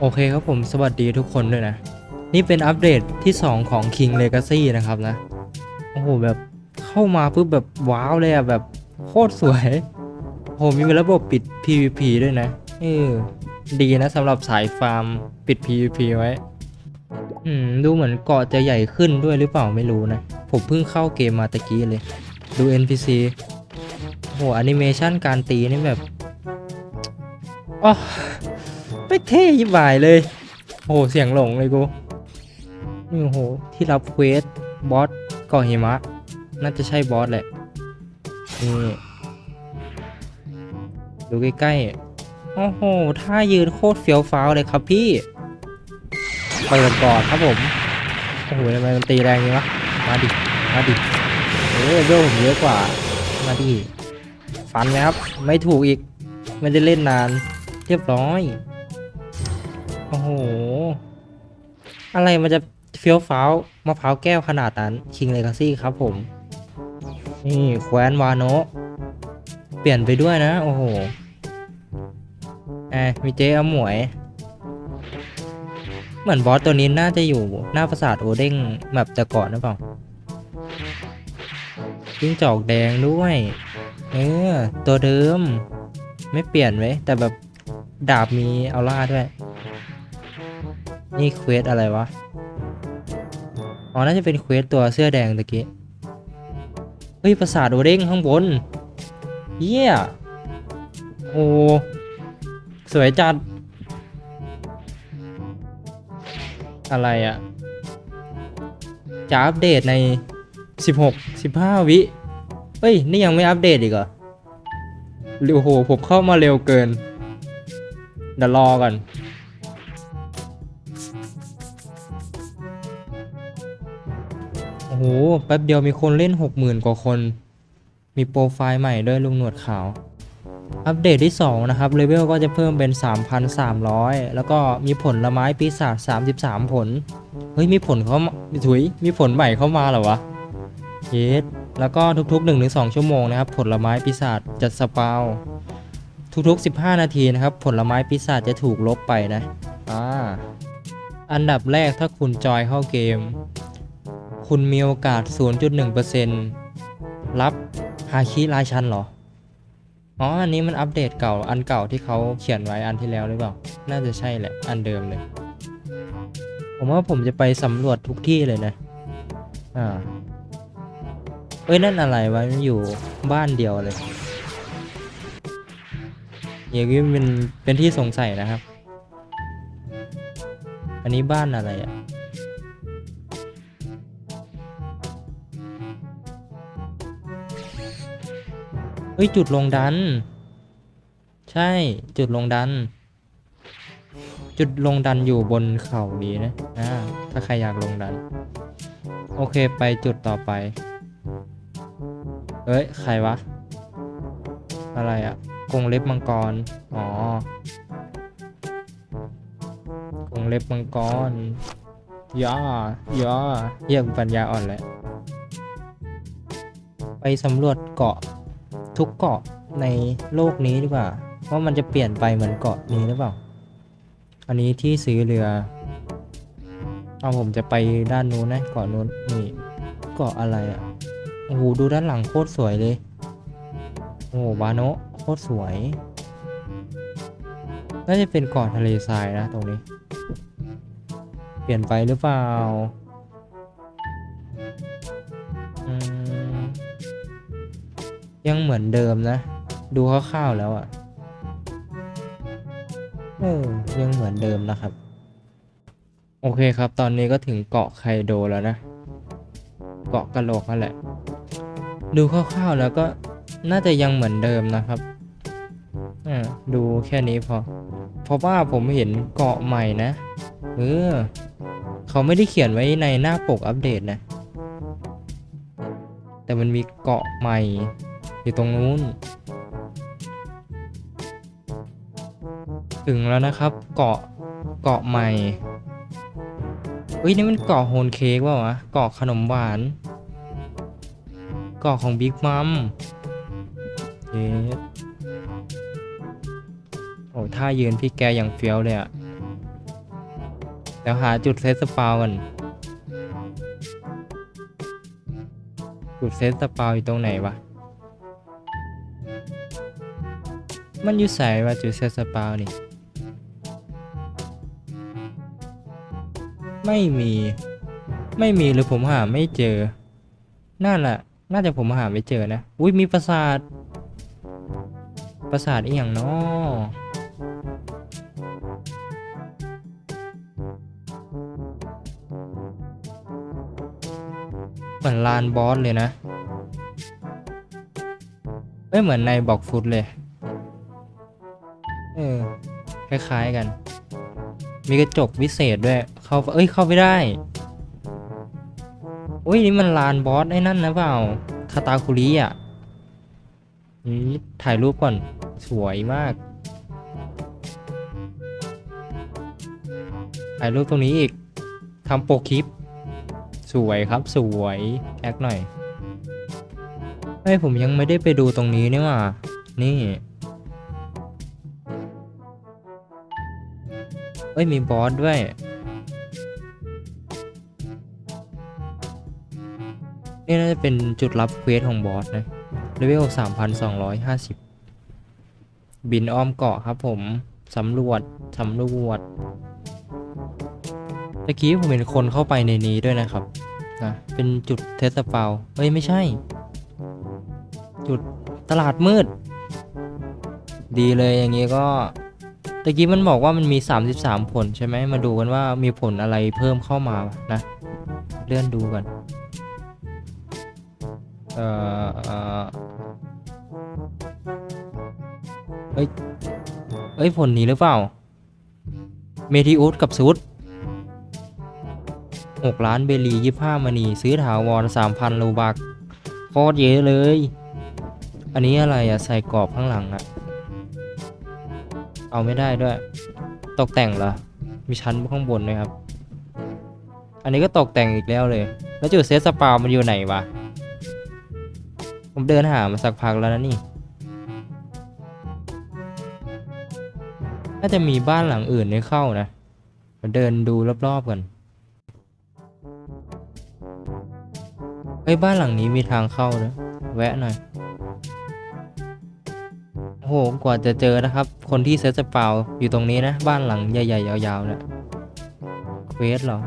โอเคครับผมสวัสดีทุกคนด้วยนะ นี่เป็นอัปเดตที่ 2 ของ King Legacy นะครับนะ โอ้โห แบบเข้ามาปุ๊บแบบว้าวเลยอะแบบโคตรสวยโอ้โหมีระบบปิด PVP ด้วยนะเออดีนะสำหรับสายฟาร์มปิด PVP ไว้ อืม ดูเหมือนเกาะจะใหญ่ขึ้นด้วยหรือเปล่าไม่รู้นะ ผมเพิ่งเข้าเกมมาตะกี้เลย ดู NPC โอ้โหแอนิเมชันการตีนี่แบบอ๋อ ไม่เท่ยิบหายเลย โอ้โหเสียงหลงเลยกูนี่โอ้โห ที่รับเควสบอสกาะหิมะ น่าจะใช่บอสแหละ นี่ ดูใกล้ๆ โอ้โหท่ายืนโคตรเฟี้ยวฟ้าวเลยครับพี่ เปิดก่อนครับผม โอ้โหทำไมมันตีแรงอย่างนี้วะ มาดิ มาดิ เออเวลผมเยอะกว่า มาดิ ฟันไหมครับ ไม่ถูกอีก ไม่ได้เล่นนาน เรียบร้อย โอ้โห อะไรมันจะเฟี้ยวฟ้าวมะพร้าวแก้วขนาดนั้นคิงเลกาซี่ครับผม นี่แคว้นวาโนเปลี่ยนไปด้วยนะ โอ้โหแอมีเจ๊อมวย เหมือนบอสตัวนี้น่าจะอยู่หน้าปราสาทโอเด้งแบบแต่ก่อนหรือเปล่าจิ้งจอกแดงด้วย เออ ตัวเดิม ไม่เปลี่ยนไว้แต่แบบดาบมีเอาล่าด้วย นี่เควสอะไรวะ อ๋อ น่าจะเป็นเควสตัวเสื้อแดงตะกี้ เฮ้ย ปราสาทโอเด้งข้างบน เยี่ยโอ้ สวยจัด อะไรอะ่ะ จะอัปเดตใน 16 15 วิ เฮ้ย นี่ยังไม่อัปเดตอีกเหรอเร็วโห ผมเข้ามาเร็วเกิน เดี๋ยวรอก่อน โอ้โห แป๊บเดียวมีคนเล่น 60,000 กว่าคน มีโปรไฟล์ใหม่ด้วยลุงหนวดขาว อัปเดตที่ 2 นะครับ เลเวลก็จะเพิ่มเป็น 3,300 แล้วก็มีผลละไม้ปีศาจ33 ผล เฮ้ย มีผลเขามาถุย มีผลใหม่เข้ามาเหรอวะเยสแล้วก็ทุกๆ 1-2 ชั่วโมงนะครับ ผลไม้ปีศาจจะสปาวทุกๆ 15 นาทีนะครับ ผลไม้ปีศาจจะถูกลบไปนะ อ่า อันดับแรกถ้าคุณจอยเข้าเกม คุณมีโอกาส 0.1%รับฮาคิราชันเหรอ อ๋อ อันนี้มันอัปเดตเก่า อันเก่าที่เขาเขียนไว้อันที่แล้วหรือเปล่า น่าจะใช่แหละ อันเดิมเลย ผมว่าผมจะไปสำรวจทุกที่เลยนะ อ่า เอ้ย นั่นอะไรวะ มันอยู่บ้านเดียวเลย อย่างนี้เป็นเป็นที่สงสัยนะครับ อันนี้บ้านอะไรอะ่ะ เฮ้ยจุดลงดัน ใช่จุดลงดัน จุดลงดันอยู่บนเขานี้นะอ่าถ้าใครอยากลงดัน โอเคไปจุดต่อไป เอ้ยใครวะ อะไรอะกงเล็บมังกร อ๋อกงเล็บมังกรย่อย่อเยี่ยมปัญญาอ่อนแหละไปสำรวจเกาะ ทุกเกาะในโลกนี้ดีกว่าว่ามันจะเปลี่ยนไปเหมือนเกาะนี้หรือเปล่า อันนี้ที่ซื้อเรือ เอาผมจะไปด้านนู้นนะเกาะนู้นนี่เกาะอะไรอะ่ะโอ้โหดูด้านหลังโคตรสวยเลย โอ้โหบาโนะโคตรสวย น่าจะเป็นเกาะทะเลทรายนะตรงนี้ เปลี่ยนไปหรือเปล่า ยังเหมือนเดิมนะ ดูคร่าวๆแล้วอะ่ะเออยังเหมือนเดิมนะครับ โอเคครับ ตอนนี้ก็ถึงเกาะไคโดแล้วนะ เกาะกะโหลกนั่นแหละ ดูคร่าวๆแล้วก็น่าจะยังเหมือนเดิมนะครับอ่าดูแค่นี้พอ เพราะว่าผมเห็นเกาะใหม่นะเออเขาไม่ได้เขียนไว้ในหน้าปกอัปเดตนะ แต่มันมีเกาะใหม่ อยู่ตรงนู้น ถึงแล้วนะครับ เกาะเกาะใหม่เฮ้ยนี่มันเกาะโฮนเค้กว่าวะเกาะขนมหวาน เกาะของบิ๊กมัมเย้โอ้ท่ายืนพี่แกอย่างเฟี้ยวเลยอะเดี๋ยวหาจุดเซตสปาวกัน จุดเซตสปาวอยู่ตรงไหนวะ มันอยู่ใส่ว่าจุดเซตสปาวนี่ ไม่มี ไม่มีหรือผมหาไม่เจอนั่นแหละน่าจะผมหาไม่เจอนะ อุ้ยมีปราสาท ปราสาทอีกอย่างเนาะเหมือนลานบอสเลยนะ ไม่เหมือนในบอกฟุตเลย คล้ายๆกัน มีกระจกวิเศษด้วย เข้าเอ้ยเข้าไม่ได้อุ้ยนี่มันลานบอสไอ้นั่นนะเปล่าคาตาคุริอะนี่ถ่ายรูปก่อนสวยมาก ถ่ายรูปตรงนี้อีกทำโปกคลิป สวยครับสวยแอคหน่อยเฮ้ยผมยังไม่ได้ไปดูตรงนี้นี่ว่านี่ เอ้ยมีบอสด้วย นี่น่าจะเป็นจุดรับเควสของบอสนะเลเวล3,250 บินอ้อมเกาะครับผมสำรวจสำรวจตะกี้ผมเห็นคนเข้าไปในนี้ด้วยนะครับนะเป็นจุดเทสเปาเอ้ยไม่ใช่ จุดตลาดมืด ดีเลยอย่างงี้ก็ ตะกี้มันบอกว่ามันมี 33 ผลใช่ไหมมาดูกันว่ามีผลอะไรเพิ่มเข้ามานะ เลื่อนดูกันเอ่อเอ่อเอ้ยเอ้ยผลนี้หรือเปล่า เมทิอุสกับซุด6ล้านเบลี25มณีซื้อถาวร3,000โลบักโคตรเยอะเลย อันนี้อะไรอะใส่กรอบข้างหลังอะ เอาไม่ได้ด้วย ตกแต่งเหรอ มีชั้นข้างบนไหมครับ อันนี้ก็ตกแต่งอีกแล้วเลย แล้วจุดเซตสปาวมันอยู่ไหนวะ ผมเดินหามาสักพักแล้วนะนี่ น่าจะมีบ้านหลังอื่นให้เข้านะมาเดินดูรอบๆกันเฮ้ยบ้านหลังนี้มีทางเข้านะ แวะหน่อย โอ้โหกว่าจะเจอนะครับ คนที่เซตสปล่าอยู่ตรงนี้นะ บ้านหลังใหญ่ๆยาวๆเนะเควสเหรอ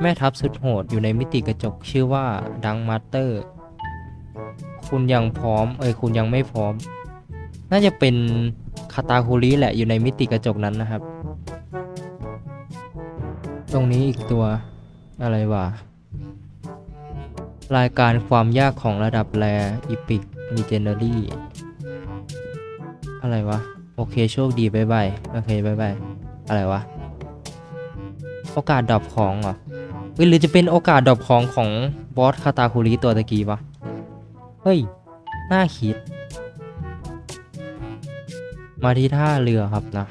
แม่ทัพสุดโหดอยู่ในมิติกระจกชื่อว่าดังมาสเตอร์ คุณยังพร้อม เอ้ยคุณยังไม่พร้อม น่าจะเป็นคาตาคุริแหละอยู่ในมิติกระจกนั้นนะครับ ตรงนี้อีกตัวอะไรวะรายการความยากของระดับแรอีพิกมีเจเนอรี่ อะไรวะ โอเคโชคดีบายบายโอเคบายบายอะไรวะ โอกาสดรอปของเหรอเฮ้ยหรือจะเป็นโอกาสดรอปของของบอสคาตาคุริตัวตะกี้วะ เฮ้ย น่าคิด มาที่ท่าเรือครับนะ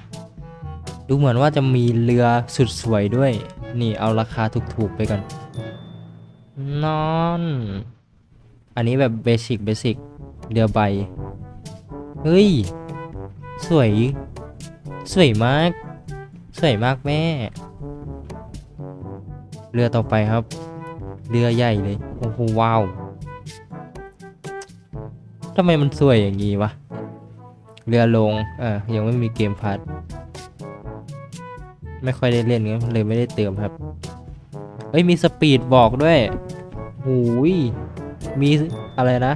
ดูเหมือนว่าจะมีเรือสุดสวยด้วย นี่เอาราคาถูกๆไปก่อนนอน อันนี้แบบเบสิกเบสิกเรือใบ เฮ้ย สวย สวยมาก สวยมากแม่ เรือต่อไปครับ เรือใหญ่เลย โอ้โหว้าวทำไมมันสวยอย่างนี้วะ เรือลงเออยังไม่มีเกมพัด ไม่ค่อยได้เล่นงั้นเลยไม่ได้เติมครับเฮ้ยมีสปีดบอกด้วยหูย มีอะไรนะ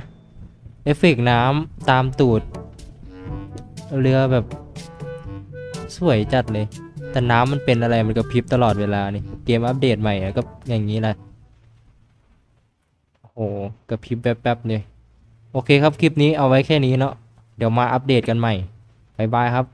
เอฟเฟกต์น้ำตามตูด เรือแบบ สวยจัดเลย แต่น้ำมันเป็นอะไรมันก็พริบตลอดเวลานี่ เกมอัปเดตใหม่ก็อย่างนี้แหละโอ้โหกระพริบแป๊บๆเลย โอเคครับ คลิปนี้เอาไว้แค่นี้เนาะ เดี๋ยวมาอัปเดตกันใหม่ บ๊ายบายครับ